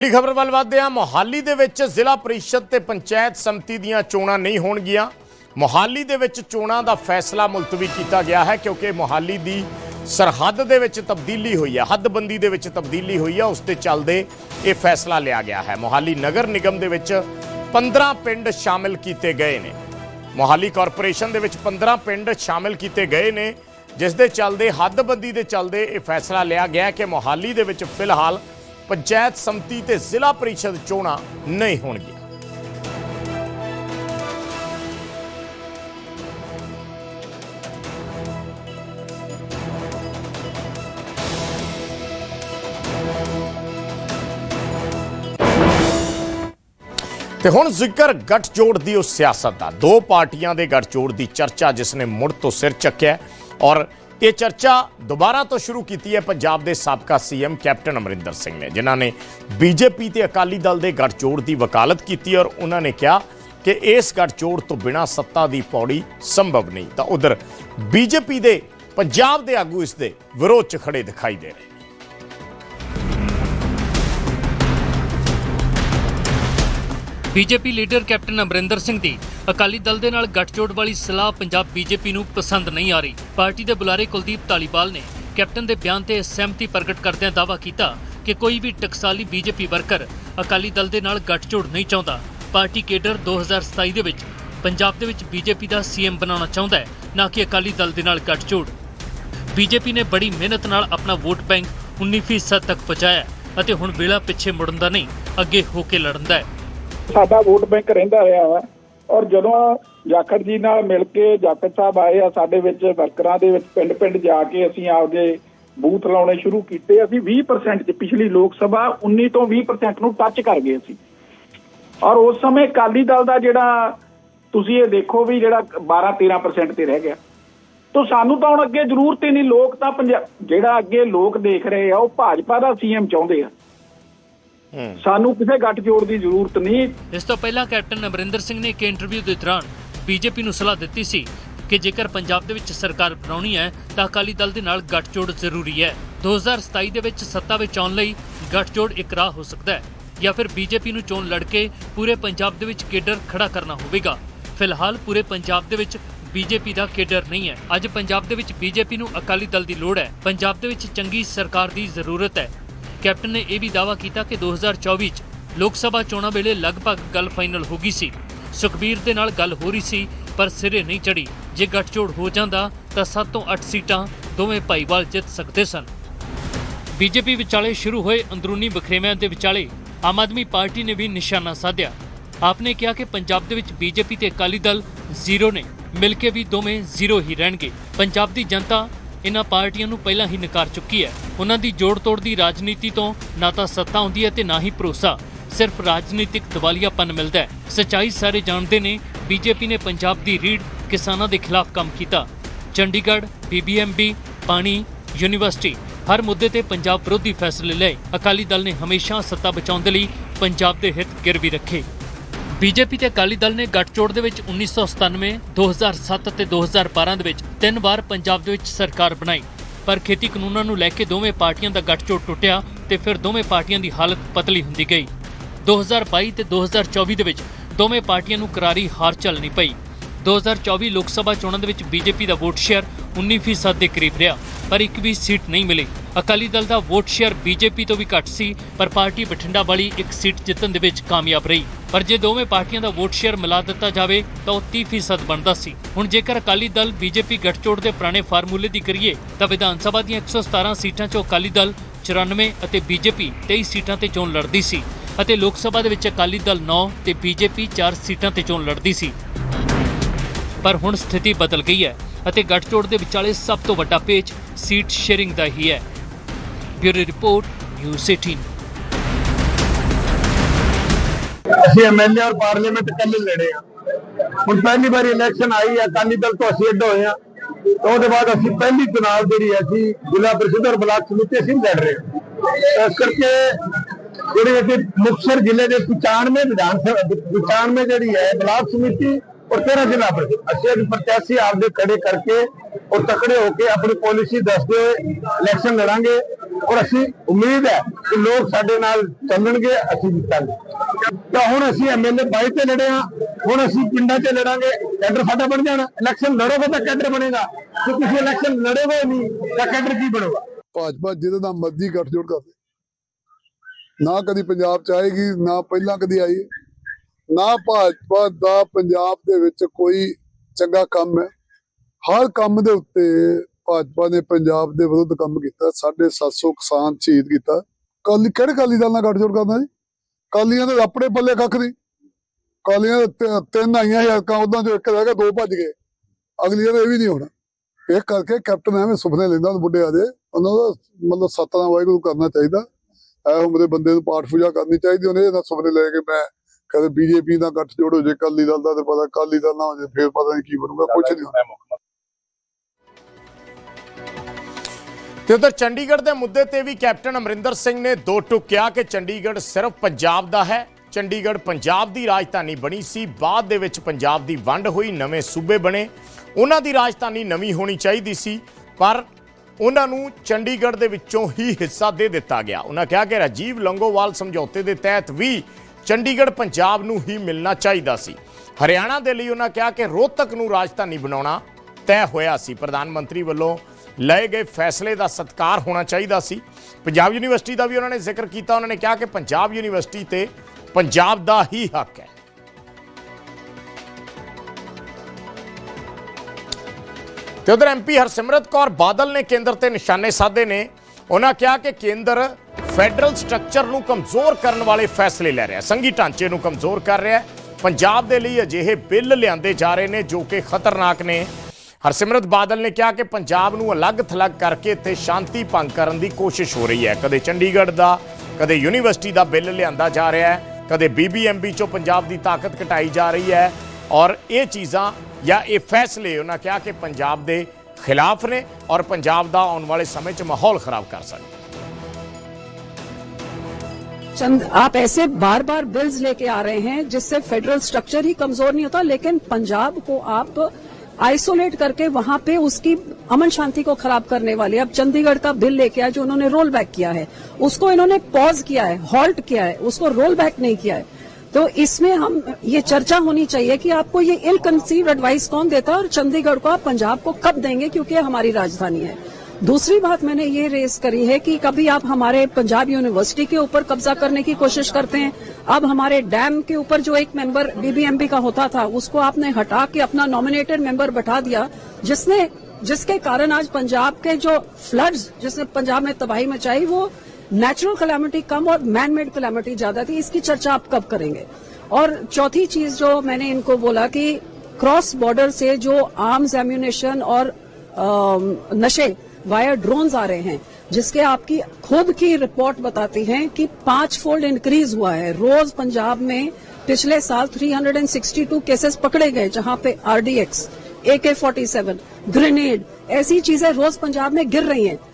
ਅਗਲੀ ਖਬਰ ਵੱਲ ਵਧਦੇ ਹਾਂ? ਮੋਹਾਲੀ ਦੇ ਵਿੱਚ ਜ਼ਿਲ੍ਹਾ ਪ੍ਰੀਸ਼ਦ ਤੇ ਪੰਚਾਇਤ ਸਮਿਤੀ ਦੀਆਂ ਚੋਣਾਂ ਨਹੀਂ ਹੋਣਗੀਆਂ। ਮੋਹਾਲੀ ਦੇ ਵਿੱਚ ਚੋਣਾਂ ਦਾ ਫੈਸਲਾ ਮੁਲਤਵੀ ਕੀਤਾ ਗਿਆ ਹੈ ਕਿਉਂਕਿ ਮੋਹਾਲੀ ਦੀ ਸਰਹੱਦ ਦੇ ਵਿੱਚ ਤਬਦੀਲੀ ਹੋਈ ਹੈ, ਹੱਦਬੰਦੀ ਦੇ ਵਿੱਚ ਤਬਦੀਲੀ ਹੋਈ ਹੈ, ਉਸ ਤੇ ਚੱਲਦੇ ਇਹ ਫੈਸਲਾ ਲਿਆ ਗਿਆ ਹੈ। ਮੋਹਾਲੀ ਨਗਰ ਨਿਗਮ ਦੇ ਵਿੱਚ 15 ਪਿੰਡ ਸ਼ਾਮਿਲ ਕੀਤੇ ਗਏ ਨੇ। ਮੋਹਾਲੀ ਕਾਰਪੋਰੇਸ਼ਨ ਦੇ ਵਿੱਚ 15 ਪਿੰਡ ਸ਼ਾਮਿਲ ਕੀਤੇ ਗਏ ਨੇ, ਜਿਸ ਦੇ ਚੱਲਦੇ ਹੱਦਬੰਦੀ ਦੇ ਚੱਲਦੇ ਇਹ ਫੈਸਲਾ ਲਿਆ ਗਿਆ ਕਿ ਮੋਹਾਲੀ ਦੇ ਵਿੱਚ ਫਿਲਹਾਲ ਪੰਚਾਇਤ ਸਮਿਤੀ ਤੇ ਜ਼ਿਲ੍ਹਾ ਪ੍ਰੀਸ਼ਦ ਚੋਣਾਂ ਨਹੀਂ ਹੋਣਗੀਆਂ। ਤੇ ਹੁਣ ਜ਼ਿਕਰ ਗੱਠਜੋੜ ਦੀ ਉਸ ਸਿਆਸਤ ਦਾ। ਦੋ ਪਾਰਟੀਆਂ ਦੇ ਗੱਠਜੋੜ ਦੀ ਚਰਚਾ ਜਿਸ ਨੇ ਮੁੜ ਤੋਂ ਸਿਰ ਚੱਕਿਆ ਔਰ ਇਹ ਚਰਚਾ ਦੁਬਾਰਾ ਤੋਂ ਸ਼ੁਰੂ ਕੀਤੀ ਹੈ ਪੰਜਾਬ ਦੇ ਸਾਬਕਾ ਸੀਐਮ ਕੈਪਟਨ ਅਮਰਿੰਦਰ ਸਿੰਘ ਨੇ, ਜਿਨ੍ਹਾਂ ਨੇ ਬੀਜੇਪੀ ਤੇ ਅਕਾਲੀ ਦਲ ਦੇ ਗੱਠਜੋੜ ਦੀ ਵਕਾਲਤ ਕੀਤੀ ਔਰ ਉਹਨਾਂ ਨੇ ਕਿਹਾ ਕਿ ਇਸ ਗੱਠਜੋੜ ਤੋਂ ਬਿਨਾਂ ਸੱਤਾ ਦੀ ਪੌੜੀ ਸੰਭਵ ਨਹੀਂ। ਤਾਂ ਉਧਰ ਬੀਜੇਪੀ ਦੇ, ਪੰਜਾਬ ਦੇ ਆਗੂ ਇਸ ਦੇ ਵਿਰੋਧ 'ਚ ਖੜੇ ਦਿਖਾਈ ਦੇ ਰਹੇ। BJP leader captain Amarinder Singh ਦੀ ਅਕਾਲੀ ਦਲ ਦੇ ਨਾਲ ਗੱਠਜੋੜ ਵਾਲੀ ਸਲਾਹ ਪੰਜਾਬ ਬੀਜੇਪੀ ਨੂੰ ਪਸੰਦ ਨਹੀਂ ਆ ਰਹੀ। ਪਾਰਟੀ ਦੇ ਬੁਲਾਰੇ ਕੁਲਦੀਪ ਧਾਲੀਵਾਲ ਨੇ ਕੈਪਟਨ ਦੇ ਬਿਆਨ ਤੇ ਸਹਿਮਤੀ ਪ੍ਰਗਟ ਕਰਦਿਆਂ ਦਾਅਵਾ ਕੀਤਾ ਕਿ ਕੋਈ ਵੀ ਟਕਸਾਲੀ ਬੀਜੇਪੀ ਵਰਕਰ ਅਕਾਲੀ ਦਲ ਦੇ ਨਾਲ ਗੱਠਜੋੜ ਨਹੀਂ ਚਾਹੁੰਦਾ। ਪਾਰਟੀ ਕੇਡਰ 2027 ਦੇ ਵਿੱਚ ਪੰਜਾਬ ਦੇ ਵਿੱਚ ਬੀਜੇਪੀ ਦਾ ਸੀਐਮ ਬਣਾਉਣਾ ਚਾਹੁੰਦਾ ਹੈ, ਨਾ ਕਿ ਅਕਾਲੀ ਦਲ ਦੇ ਨਾਲ ਗੱਠਜੋੜ। ਬੀਜੇਪੀ ਨੇ ਬੜੀ ਮਿਹਨਤ ਨਾਲ ਆਪਣਾ ਵੋਟ ਬੈਂਕ 19% ਤੱਕ ਪਹੁੰਚਾਇਆ ਅਤੇ ਹੁਣ ਵੇਲਾ ਪਿੱਛੇ ਮੁੜਨ ਦਾ ਨਹੀਂ, ਅੱਗੇ ਹੋ ਕੇ ਲੜਨ ਦਾ ਹੈ। ਸਾਡਾ ਵੋਟ ਬੈਂਕ ਰਹਿੰਦਾ ਰਿਹਾ ਵਾ। ਔਰ ਜਦੋਂ ਜਾਖੜ ਜੀ ਨਾਲ ਮਿਲ ਕੇ ਜਾਖੜ ਸਾਹਿਬ ਆਏ ਆ ਸਾਡੇ ਵਿੱਚ ਵਰਕਰਾਂ ਦੇ ਵਿੱਚ ਪਿੰਡ-ਪਿੰਡ ਜਾ ਕੇ ਅਸੀਂ ਆਪਦੇ ਬੂਥ ਲਾਉਣੇ ਸ਼ੁਰੂ ਕੀਤੇ, ਅਸੀਂ 20% ਚ ਪਿਛਲੀ ਲੋਕ ਸਭਾ 19 ਤੋਂ 20% ਨੂੰ ਟੱਚ ਕਰ ਗਏ ਸੀ। ਔਰ ਉਸ ਸਮੇਂ ਅਕਾਲੀ ਦਲ ਦਾ ਜਿਹੜਾ, ਤੁਸੀਂ ਇਹ ਦੇਖੋ ਵੀ ਜਿਹੜਾ 12-13% ਤੇ ਰਹਿ ਗਿਆ। ਤੋ ਸਾਨੂੰ ਤਾਂ ਹੁਣ ਅੱਗੇ ਜ਼ਰੂਰਤ ਹੀ ਨਹੀਂ, ਲੋਕ ਤਾਂ ਪੰਜਾ- ਜਿਹੜਾ ਅੱਗੇ ਲੋਕ ਦੇਖ ਰਹੇ ਆ, ਉਹ ਭਾਜਪਾ ਦਾ ਸੀਐਮ ਚਾਹੁੰਦੇ ਆ। ਸਾਨੂੰ ਕਿਸੇ ਗੱਠ ਜੋੜ ਦੀ ਜ਼ਰੂਰਤ ਨਹੀਂ। ਇਸ ਤੋਂ ਪਹਿਲਾਂ ਕੈਪਟਨ ਅਮਰਿੰਦਰ ਸਿੰਘ ਨੇ ਇੱਕ ਇੰਟਰਵਿਊ ਦੇ ਦੌਰਾਨ ਬੀਜੇਪੀ ਨੂੰ ਸਲਾਹ ਦਿੱਤੀ ਸੀ ਕਿ ਜੇਕਰ ਪੰਜਾਬ ਦੇ ਵਿੱਚ ਸਰਕਾਰ ਬਣਾਉਣੀ ਹੈ, ਤਾਂ ਅਕਾਲੀ ਦਲ ਦੇ ਨਾਲ ਗੱਠਜੋੜ ਜ਼ਰੂਰੀ ਹੈ। 2027 ਦੇ ਵਿੱਚ ਸੱਤਾ ਵਿੱਚ ਆਉਣ ਲਈ ਗੱਠਜੋੜ ਇੱਕ ਹੋ ਸਕਦਾ ਹੈ ਜਾਂ ਫਿਰ ਬੀਜੇਪੀ ਨੂੰ ਚੋਣ ਲੜ ਕੇ ਪੂਰੇ ਪੰਜਾਬ ਦੇ ਵਿੱਚ ਕੇਡਰ ਖੜਾ ਕਰਨਾ ਹੋਵੇਗਾ। ਫਿਲਹਾਲ ਪੂਰੇ ਪੰਜਾਬ ਦੇ ਵਿੱਚ ਬੀਜੇਪੀ ਦਾ ਕੇਡਰ ਨਹੀਂ ਹੈ। ਅੱਜ ਪੰਜਾਬ ਦੇ ਵਿੱਚ ਬੀਜੇਪੀ ਨੂੰ ਅਕਾਲੀ ਦਲ ਦੀ ਲੋੜ ਹੈ। ਪੰਜਾਬ ਦੇ ਵਿੱਚ ਚੰਗੀ ਸਰਕਾਰ ਦੀ ਜ਼ਰੂਰਤ ਹੈ। ਕੈਪਟਨ ਨੇ ਇਹ ਵੀ ਦਾਅਵਾ ਕੀਤਾ ਕਿ 2024 ਚ ਲੋਕ ਸਭਾ ਚੋਣਾਂ ਵੇਲੇ ਲਗਭਗ ਗੱਲ ਫਾਈਨਲ ਹੋ ਗਈ ਸੀ। ਸੁਖਬੀਰ ਦੇ ਨਾਲ ਗੱਲ ਹੋ ਰਹੀ ਸੀ, ਪਰ ਸਿਰੇ ਨਹੀਂ ਚੜੀ ਜੇ ਗੱਠਜੋੜ ਹੋ ਜਾਂਦਾ, ਤਾਂ 7 ਤੋਂ 8 ਸੀਟਾਂ ਦੋਵੇਂ ਭਾਈਵਾਲ ਜਿੱਤ ਸਕਦੇ ਸਨ। ਬੀਜੇਪੀ ਵਿਚਾਲੇ ਸ਼ੁਰੂ ਹੋਏ ਅੰਦਰੂਨੀ ਵਖਰੇਵਿਆਂ ਦੇ ਵਿਚਾਲੇ ਆਮ ਆਦਮੀ ਪਾਰਟੀ ਨੇ ਵੀ ਨਿਸ਼ਾਨਾ ਸਾਧਿਆ। ਆਪਨੇ ਕਿਹਾ ਕਿ ਪੰਜਾਬ ਦੇ ਵਿੱਚ ਬੀਜੇਪੀ ਤੇ ਅਕਾਲੀ ਦਲ ਜ਼ੀਰੋ ਨੇ, ਮਿਲ ਕੇ ਵੀ ਦੋਵੇਂ ਜ਼ੀਰੋ ਹੀ ਰਹਿਣਗੇ। ਪੰਜਾਬ ਦੀ ਜਨਤਾ ਇਹਨਾਂ ਪਾਰਟੀਆਂ ਨੂੰ ਪਹਿਲਾਂ ਹੀ ਨਕਾਰ ਚੁੱਕੀ ਹੈ। ਉਹਨਾਂ ਦੀ ਜੋੜ ਤੋੜ ਦੀ ਰਾਜਨੀਤੀ ਤੋਂ ਨਾ ਤਾਂ ਸੱਤਾ ਆਉਂਦੀ ਹੈ ਤੇ ਨਾ ਹੀ ਭਰੋਸਾ। ਸਿਰਫ ਰਾਜਨੀਤਿਕ ਦਿਵਾਲੀਆਪਨ ਮਿਲਦਾ ਹੈ। ਸੱਚਾਈ ਸਾਰੇ ਜਾਣਦੇ ਨੇ, ਬੀਜੇਪੀ ਨੇ ਪੰਜਾਬ ਦੀ ਰੀੜ ਕਿਸਾਨਾਂ ਦੇ ਖਿਲਾਫ ਕੰਮ ਕੀਤਾ। ਚੰਡੀਗੜ੍ਹ ਬੀਬੀਐਮਬੀ ਪਾਣੀ, ਯੂਨੀਵਰਸਿਟੀ, ਹਰ ਮੁੱਦੇ ਤੇ ਪੰਜਾਬ ਵਿਰੋਧੀ ਫੈਸਲੇ ਲਏ। ਅਕਾਲੀ ਦਲ ਨੇ ਹਮੇਸ਼ਾ ਸੱਤਾ ਬਚਾਉਣ ਦੇ ਲਈ ਪੰਜਾਬ ਦੇ ਹਿੱਤ ਗਿਰਵੀ ਰੱਖੇ। ਬੀਜੇਪੀ ਤੇ ਅਕਾਲੀ ਦਲ ਨੇ ਗੱਠਜੋੜ ਦੇ ਵਿੱਚ 1997 2007 ਤੇ 2012 ਦੇ ਵਿੱਚ ਤਿੰਨ ਵਾਰ ਪੰਜਾਬ ਦੇ ਵਿੱਚ ਸਰਕਾਰ ਬਣਾਈ। ਪਰ ਖੇਤੀ ਕਾਨੂੰਨਾਂ ਨੂੰ ਲੈ ਕੇ ਦੋਵੇਂ ਪਾਰਟੀਆਂ ਦਾ ਗੱਠਜੋੜ ਟੁੱਟਿਆ ਤੇ ਫਿਰ ਦੋਵੇਂ ਪਾਰਟੀਆਂ ਦੀ ਹਾਲਤ ਪਤਲੀ ਹੁੰਦੀ ਗਈ। 2022 ਤੇ 2024 ਦੇ ਵਿੱਚ ਦੋਵੇਂ ਪਾਰਟੀਆਂ ਨੂੰ ਕਰਾਰੀ ਹਾਰ ਝੱਲਣੀ ਪਈ। 2024 ਲੋਕ ਸਭਾ ਚੋਣਾਂ ਦੇ ਵਿੱਚ ਬੀਜੇਪੀ ਦਾ ਵੋਟ ਸ਼ੇਅਰ 19% ਦੇ ਕਰੀਬ ਰਿਹਾ, ਪਰ ਇੱਕ ਵੀ ਸੀਟ ਨਹੀਂ ਮਿਲੀ। ਅਕਾਲੀ ਦਲ ਦਾ ਵੋਟ ਸ਼ੇਅਰ ਬੀਜੇਪੀ ਤੋਂ ਵੀ ਘੱਟ ਸੀ, ਪਰ ਪਾਰਟੀ ਬਠਿੰਡਾ ਵਾਲੀ ਇੱਕ ਸੀਟ ਜਿੱਤਣ ਦੇ ਵਿੱਚ ਕਾਮਯਾਬ ਰਹੀ। ਪਰ ਜੇ ਦੋਵੇਂ ਪਾਰਟੀਆਂ ਦਾ ਵੋਟ ਸ਼ੇਅਰ ਮਿਲਾ ਦਿੱਤਾ ਜਾਵੇ, ਤਾਂ ਉਹ 30% ਬਣਦਾ ਸੀ। ਹੁਣ ਜੇਕਰ ਅਕਾਲੀ ਦਲ ਬੀਜੇਪੀ ਗੱਠਜੋੜ ਦੇ ਪੁਰਾਣੇ ਫਾਰਮੂਲੇ ਦੀ ਕਰੀਏ, ਤਾਂ ਵਿਧਾਨ ਸਭਾ ਦੀਆਂ 117 ਸੀਟਾਂ 'ਚੋਂ ਅਕਾਲੀ ਦਲ 94 ਅਤੇ ਬੀਜੇਪੀ 23 ਸੀਟਾਂ ਤੇ ਚੋਣ ਲੜਦੀ ਸੀ ਅਤੇ ਲੋਕ ਸਭਾ ਦੇ ਵਿੱਚ ਅਕਾਲੀ ਦਲ 9 ਤੇ ਬੀਜੇਪੀ 4 ਸੀਟਾਂ ਤੇ ਚੋਣ ਲੜਦੀ ਸੀ। ਪਰ ਹੁਣ ਸਥਿਤੀ ਬਦਲ ਗਈ ਹੈ। ਅਤੇ ਗੱਠਜੋੜ ਦੇ ਵਿਚਾਲੇ ਸਭ ਤੋਂ ਵੱਡਾ ਪੇਚ ਸੀਟ ਸ਼ੇਅਰਿੰਗ ਦਾ ਹੀ ਹੈ। ਬਿਊਰੋ ਰਿਪੋਰਟ, ਨਿਊਜ਼ 18 ਅਸੀਂ ਐਮਐਲਏ ਔਰ ਪਾਰਲੀਮੈਂਟ ਕੱਲੇ ਲੜੇ ਆ ਹੁਣ ਪਹਿਲੀ ਵਾਰੀ ਇਲੈਕਸ਼ਨ ਆਈ ਆ ਅਕਾਲੀ ਦਲ ਤੋਂ ਅਸੀਂ ਅੱਡ ਹੋਏ ਆ ਉਹਦੇ ਬਾਅਦ ਅਸੀਂ ਪਹਿਲੀ ਚੁਣਾਵ ਜਿਹੜੀ ਹੈ, ਅਸੀਂ ਜ਼ਿਲ੍ਹਾ ਪ੍ਰੀਸ਼ਦ ਔਰ ਬਲਾਕ ਸਮਿਤੀ ਅਸੀਂ ਲੜ ਰਹੇ ਹਾਂ। ਇਸ ਕਰਕੇ ਜਿਹੜੇ ਅਸੀਂ ਮੁਕਤਸਰ ਜ਼ਿਲ੍ਹੇ ਦੇ 95 ਵਿਧਾਨ ਸਭਾ 95 ਜਿਹੜੀ ਹੈ, ਬਲਾਕ ਸਮਿਤੀ ਔਰ 13 ਜ਼ਿਲ੍ਹਾ ਪ੍ਰੀਸ਼ਦ ਅਸੀਂ ਅੱਜ ਪ੍ਰਤਿਆਸ਼ੀ ਆਪਦੇ ਖੜੇ ਕਰਕੇ ਔਰ ਤਕੜੇ ਹੋ ਕੇ ਆਪਣੀ ਪਾਲਿਸੀ ਦੱਸਦੇ ਲੜਾਂਗੇ ਔਰ ਅਸੀਂ ਉਮੀਦ ਹੈ ਕਿ ਲੋਕ ਸਾਡੇ ਨਾਲ ਚੱਲਣਗੇ, ਅਸੀਂ ਜਿੱਤਾਂਗੇ। ਤਾਂ ਹੁਣ ਅਸੀਂ ਐਮਐਲਏ 22 ਤੇ ਲੜੇ ਆ ਹੁਣ ਅਸੀਂ ਪਿੰਡਾਂ 'ਚ ਲੜਾਂਗੇ, ਕੈਡਰ ਸਾਡਾ ਬਣ ਜਾਣਾ ਇਲੈਕਸ਼ਨ ਲੜੋਗੇ ਤਾਂ ਕੈਡਰ ਬਣੇਗਾ। ਜੇ ਤੁਸੀਂ ਇਲੈਕਸ਼ਨ ਲੜੋਗੇ ਨਹੀਂ, ਤਾਂ ਕੈਡਰ ਕੀ ਬਣੇਗਾ? ਭਾਜਪਾ ਜਿਹਦੇ ਨਾਲ ਮਰਜ਼ੀ ਗੱਠਜੋੜ ਕਰਦੇ ਨਾ ਕਦੀ ਪੰਜਾਬ ਚ ਆਏਗੀ, ਨਾ ਪਹਿਲਾਂ ਕਦੀ ਆਈ। ਨਾ ਭਾਜਪਾ ਦਾ ਪੰਜਾਬ ਦੇ ਵਿੱਚ ਕੋਈ ਚੰਗਾ ਕੰਮ ਹੈ। ਹਰ ਕੰਮ ਦੇ ਉੱਤੇ ਭਾਜਪਾ ਨੇ ਪੰਜਾਬ ਦੇ ਵਿਰੁੱਧ ਕੰਮ ਕੀਤਾ। 750 ਕਿਸਾਨ ਸ਼ਹੀਦ ਕੀਤਾ। ਕੱਲ, ਕਿਹੜੇ ਕਾਲੀ ਦਲ ਨਾਲ ਗੱਠਜੋੜ ਕਰਨਾ ਜੀ? ਕਾਲੀਆਂ ਦੇ ਆਪਣੇ ਪੱਲੇ ਕੱਖ ਨਹੀਂ। ਕਾਲੀਆਂ ਤਿੰਨ ਆਈਆਂ ਹਲਕਾਂ, ਉਦਾਂ ਚੋਂ ਇੱਕ ਰਹਿ ਗਿਆ, ਦੋ ਭੱਜ ਗਏ। ਅਗਲੀਆਂ ਦਾ ਇਹ ਵੀ ਨਹੀਂ ਹੋਣਾ। ਇਹ ਕਰਕੇ ਕੈਪਟਨ ਐਵੇਂ ਸੁਪਨੇ ਲੈਂਦਾ ਬੁੱਢੇ ਆਦੇ। ਉਹਨਾਂ ਦਾ ਮਤਲਬ ਸਤਨਾਮ ਵਾਹਿਗੁਰੂ ਕਰਨਾ ਚਾਹੀਦਾ। ਐ ਉਮਰੇ ਬੰਦੇ ਨੂੰ ਪਾਠ ਪੂਜਾ ਕਰਨੀ ਚਾਹੀਦੀ। ਉਹਨੇ ਇਹਦਾ ਸੁਪਨੇ ਲੈ ਕੇ ਮੈਂ ਕਦੇ ਬੀਜੇਪੀ ਦਾ ਗੱਠ ਜੋੜ ਹੋ ਜੇ ਕਾਲੀ ਦਲ ਦਾ ਤੇ ਪਤਾ ਕਾਲੀ ਦਲ ਨਾ ਹੋ ਜੇ ਫੇਰ ਪਤਾ ਨਹੀਂ ਕੀ ਬਣੂਗਾ ਕੁਝ ਨਹੀਂ ਤੇ ਉਧਰ ਚੰਡੀਗੜ੍ਹ ਦੇ ਮੁੱਦੇ ਤੇ ਵੀ ਕੈਪਟਨ ਅਮਰਿੰਦਰ ਸਿੰਘ ਨੇ ਦੋ ਟੁਕ ਕਿਹਾ ਕਿ ਚੰਡੀਗੜ੍ਹ ਸਿਰਫ ਪੰਜਾਬ ਦਾ ਹੈ। ਚੰਡੀਗੜ੍ਹ ਪੰਜਾਬ ਦੀ ਰਾਜਧਾਨੀ ਬਣੀ ਸੀ ਬਾਅਦ ਦੇ ਵਿੱਚ ਪੰਜਾਬ ਦੀ ਵੰਡ ਹੋਈ ਨਵੇਂ ਸੂਬੇ ਬਣੇ। ਉਹਨਾਂ ਦੀ ਰਾਜਧਾਨੀ ਨਵੀਂ ਹੋਣੀ ਚਾਹੀਦੀ ਸੀ ਪਰ ਉਹਨਾਂ ਨੂੰ ਚੰਡੀਗੜ੍ਹ ਦੇ ਵਿੱਚੋਂ ਹੀ ਹਿੱਸਾ ਦੇ ਦਿੱਤਾ ਗਿਆ। ਉਹਨਾਂ ਕਿਹਾ ਕਿ ਰਾਜੀਵ ਲੰਗੋਵਾਲ ਸਮਝੌਤੇ ਦੇ ਤਹਿਤ ਵੀ ਚੰਡੀਗੜ੍ਹ ਪੰਜਾਬ ਨੂੰ ਹੀ ਮਿਲਣਾ ਚਾਹੀਦਾ ਸੀ। ਹਰਿਆਣਾ ਦੇ ਲਈ ਉਹਨਾਂ ਕਿਹਾ ਕਿ ਰੋਹਤਕ ਨੂੰ ਰਾਜਧਾਨੀ ਬਣਾਉਣਾ ਤੈਅ ਹੋਇਆ ਸੀ। ਪ੍ਰਧਾਨ ਮੰਤਰੀ ਵੱਲੋਂ ਲਏ ਗਏ ਫੈਸਲੇ ਦਾ ਸਤਿਕਾਰ ਹੋਣਾ ਚਾਹੀਦਾ ਸੀ। ਪੰਜਾਬ ਯੂਨੀਵਰਸਿਟੀ ਦਾ ਵੀ ਉਹਨਾਂ ਨੇ ਜ਼ਿਕਰ ਕੀਤਾ। ਉਹਨਾਂ ਨੇ ਕਿਹਾ ਕਿ ਪੰਜਾਬ ਯੂਨੀਵਰਸਿਟੀ ਤੇ ਪੰਜਾਬ ਦਾ ਹੀ ਹੱਕ ਹੈ। ਤੇ ਉਧਰ ਐਮਪੀ ਹਰਸਿਮਰਤ ਕੌਰ ਬਾਦਲ ਨੇ ਕੇਂਦਰ ਤੇ ਨਿਸ਼ਾਨੇ ਸਾਧੇ ਨੇ। ਉਹਨਾਂ ਕਿਹਾ ਕਿ ਕੇਂਦਰ ਫੈਡਰਲ ਸਟਰਕਚਰ ਨੂੰ ਕਮਜ਼ੋਰ ਕਰਨ ਵਾਲੇ ਫੈਸਲੇ ਲੈ ਰਿਹਾ। ਸੰਘੀ ਢਾਂਚੇ ਨੂੰ ਕਮਜ਼ੋਰ ਕਰ ਰਿਹਾ। ਪੰਜਾਬ ਦੇ ਲਈ ਅਜਿਹੇ ਬਿੱਲ ਲਿਆਂਦੇ ਜਾ ਰਹੇ ਨੇ ਜੋ ਕਿ ਖਤਰਨਾਕ ਨੇ। ਹਰਸਿਮਰਤ ਬਾਦਲ ਨੇ ਕਿਹਾ ਕਿ ਪੰਜਾਬ ਨੂੰ ਅਲੱਗ-ਥਲੱਗ ਕਰਕੇ ਇੱਥੇ ਸ਼ਾਂਤੀ ਭੰਗ ਕਰਨ ਦੀ ਕੋਸ਼ਿਸ਼ ਹੋ ਰਹੀ ਹੈ। ਕਦੇ ਚੰਡੀਗੜ੍ਹ ਦਾ, ਕਦੇ ਯੂਨੀਵਰਸਿਟੀ ਦਾ ਬਿੱਲ ਲਿਆਂਦਾ ਜਾ ਰਿਹਾ ਹੈ। ਕਦੇ ਬੀਬੀਐਮਬੀ ਚੋਂ ਪੰਜਾਬ ਦੀ ਤਾਕਤ ਘਟਾਈ ਜਾ ਰਹੀ ਹੈ। ਔਰ ਇਹ ਚੀਜ਼ਾਂ ਜਾਂ ਇਹ ਫੈਸਲੇ ਉਹਨਾਂ ਕਿਹਾ ਕਿ ਪੰਜਾਬ ਦੇ ਖਿਲਾਫ ਨੇ ਔਰ ਪੰਜਾਬ ਦਾ ਆਉਣ ਵਾਲੇ ਸਮੇਂ 'ਚ ਮਾਹੌਲ ਖਰਾਬ ਕਰ ਸਕਦੇ चंद, आप ऐसे बार बार बिल्स लेके आ रहे हैं जिससे फेडरल स्ट्रक्चर ही कमज़ोर नहीं होता, लेकिन पंजाब को आप आइसोलेट करके वहाँ पे उसकी अमन शांति को खराब करने वाले, अब चंडीगढ़ का बिल लेके आए जो उन्होंने रोल बैक किया है, उसको इन्होंने पॉज किया है हॉल्ट किया है, उसको रोल बैक नहीं किया है। तो इसमें हम, ये चर्चा होनी चाहिए कि आपको ये इल कंसीव एडवाइस कौन देता है और चंडीगढ़ को आप पंजाब को कब देंगे क्योंकि हमारी राजधानी है। दूसरी बात मैंने ये रेस करी है कि कभी आप हमारे पंजाब यूनिवर्सिटी के ऊपर कब्जा करने की कोशिश करते हैं। अब हमारे डैम के ऊपर जो एक मेंबर बीबीएमबी का होता था उसको आपने हटा के अपना नॉमिनेटेड मेंबर बैठा दिया जिसने जिसके कारण आज पंजाब के जो फ्लड्स जिसने पंजाब में तबाही मचाई वो नेचुरल कलामिटी कम और मैन मेड कलामिटी ज़्यादा थी। इसकी चर्चा आप कब करेंगे? और चौथी चीज़ जो मैंने इनको बोला कि क्रॉस बॉर्डर से जो आर्म्स एम्यूनेशन और अम, नशे वाया ड्रोन्स आ रहे हैं, जिसके आपकी खुद की रिपोर्ट बताती है कि पाँच फोल्ड इंक्रीज हुआ है। रोज पंजाब में पिछले साल 362 केसेस पकड़े गए, जहाँ पे आरडीएक्स ए के फोर्टी सेवन ग्रेनेड ऐसी चीज़ें रोज पंजाब में गिर रही हैं।